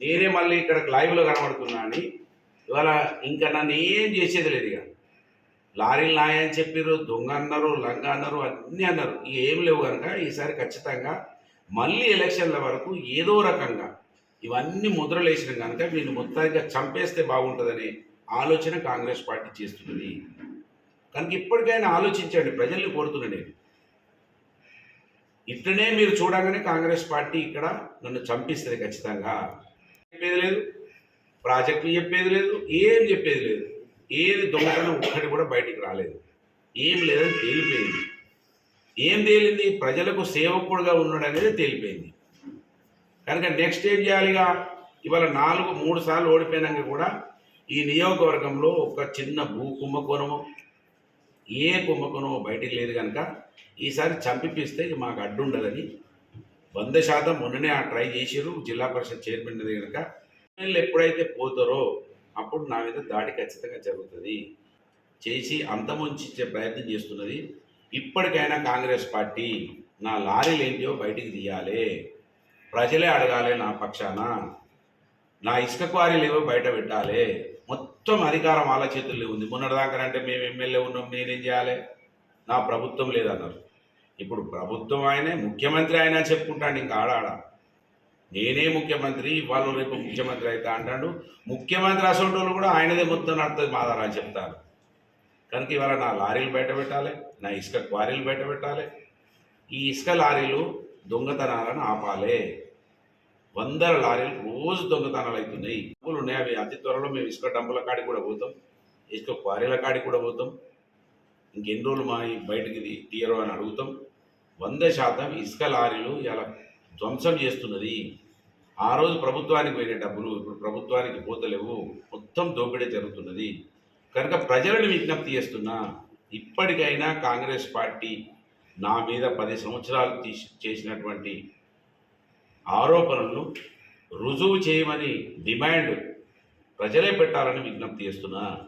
నేనే మళ్ళీ ఇక్కడ లైవ్లో కనబడుతున్నా అని ఇవాళ ఇంకా నన్ను ఏం చేసేది లేదు ఇక. లారీలు నాయని చెప్పారు దొంగ అన్నారు లంగ అన్నారు అన్నీ అన్నారు. ఇక ఏం లేవు కనుక ఈసారి ఖచ్చితంగా మళ్ళీ ఎలక్షన్ల వరకు ఏదో రకంగా ఇవన్నీ ముద్రలు వేసిన కనుక వీళ్ళు మొత్తానికి చంపేస్తే బాగుంటుందనే ఆలోచన కాంగ్రెస్ పార్టీ చేస్తున్నది. కనుక ఇప్పటికైనా ఆలోచించండి ప్రజల్ని కోరుతున్నా నేను. ఇట్లనే మీరు చూడగానే కాంగ్రెస్ పార్టీ ఇక్కడ నన్ను చంపిస్తుంది ఖచ్చితంగా. చెప్పేది లేదు. ప్రాజెక్టులు చెప్పేది లేదు. ఏం చెప్పేది లేదు. ఏది దొంగతనం ఒక్కటి కూడా బయటికి రాలేదు. ఏం లేదని తేలిపోయింది. ఏం తేలింది? ప్రజలకు సేవకుడుగా ఉన్నాడు అనేది తేలిపోయింది. కనుక నెక్స్ట్ ఏం చేయాలిగా? ఇవాళ నాలుగు మూడు సార్లు ఓడిపోయినాక కూడా ఈ నియోజకవర్గంలో ఒక చిన్న భూ కుంభకోణము ఏ కుంభకోణమో బయటికి లేదు కనుక ఈసారి చంపిపిస్తే ఇక మాకు అడ్డుండదని వంద శాతం మొన్ననే ఆ ట్రై చేసిరు జిల్లా పరిషత్ చైర్మన్ కనుక వీళ్ళు ఎప్పుడైతే పోతారో అప్పుడు నా మీద దాడి ఖచ్చితంగా జరుగుతుంది. చేసి అంతముంచే ప్రయత్నం చేస్తున్నది. ఇప్పటికైనా కాంగ్రెస్ పార్టీ నా లారీలు ఏంటియో బయటికి తీయాలి. ప్రజలే అడగాలి నా పక్షాన. నా ఇసుక క్వారీలు ఏవో బయట పెట్టాలి. మొత్తం అధికారం వాళ్ళ చేతుల్లో ఉంది. మొన్నటిదాకా అంటే మేము ఎమ్మెల్యే ఉన్నాం నేనేం చేయాలి? నా ప్రభుత్వం లేదన్నారు. ఇప్పుడు ప్రభుత్వం ఆయనే ముఖ్యమంత్రి ఆయన చెప్పుకుంటాడు ఇంకా ఆడాడ. నేనే ముఖ్యమంత్రి ఇవాళ రేపు ముఖ్యమంత్రి అయితే అంటాడు. ముఖ్యమంత్రి అసోంటోళ్ళు కూడా ఆయనదే మొత్తం నడుతుంది మాదారా అని చెప్తారు. కనుక ఇవాళ నా లారీలు బయట పెట్టాలి నా ఇసుక క్వారీలు బయట పెట్టాలి. ఈ ఇసుక లారీలు దొంగతనాలను ఆపాలి. వందల లారీలు రోజు దొంగతనాలు అవుతున్నాయి. డబ్బులు ఉన్నాయి అవి అతి త్వరలో మేము ఇసుక డంపుల కాడికి కూడా పోతాం ఇసుక క్వారీల కాడికి కూడా పోతాం. ఇంకెన్ని రోజులు మా బయటకి బయటికి తీయరు అని అడుగుతాం. వంద శాతం ఇసుక లారీలు ఇలా ధ్వంసం చేస్తున్నది. ఆ రోజు ప్రభుత్వానికి పోయిన డబ్బులు ఇప్పుడు ప్రభుత్వానికి పోతలేవు. మొత్తం దోపిడీ జరుగుతున్నది. కనుక ప్రజలను విజ్ఞప్తి చేస్తున్నా ఇప్పటికైనా కాంగ్రెస్ పార్టీ నా మీద పది సంవత్సరాలు తీసి చేసినటువంటి ఆరోపణలను రుజువు చేయమని డిమాండ్ ప్రజలే పెట్టాలని విజ్ఞప్తి చేస్తున్నా.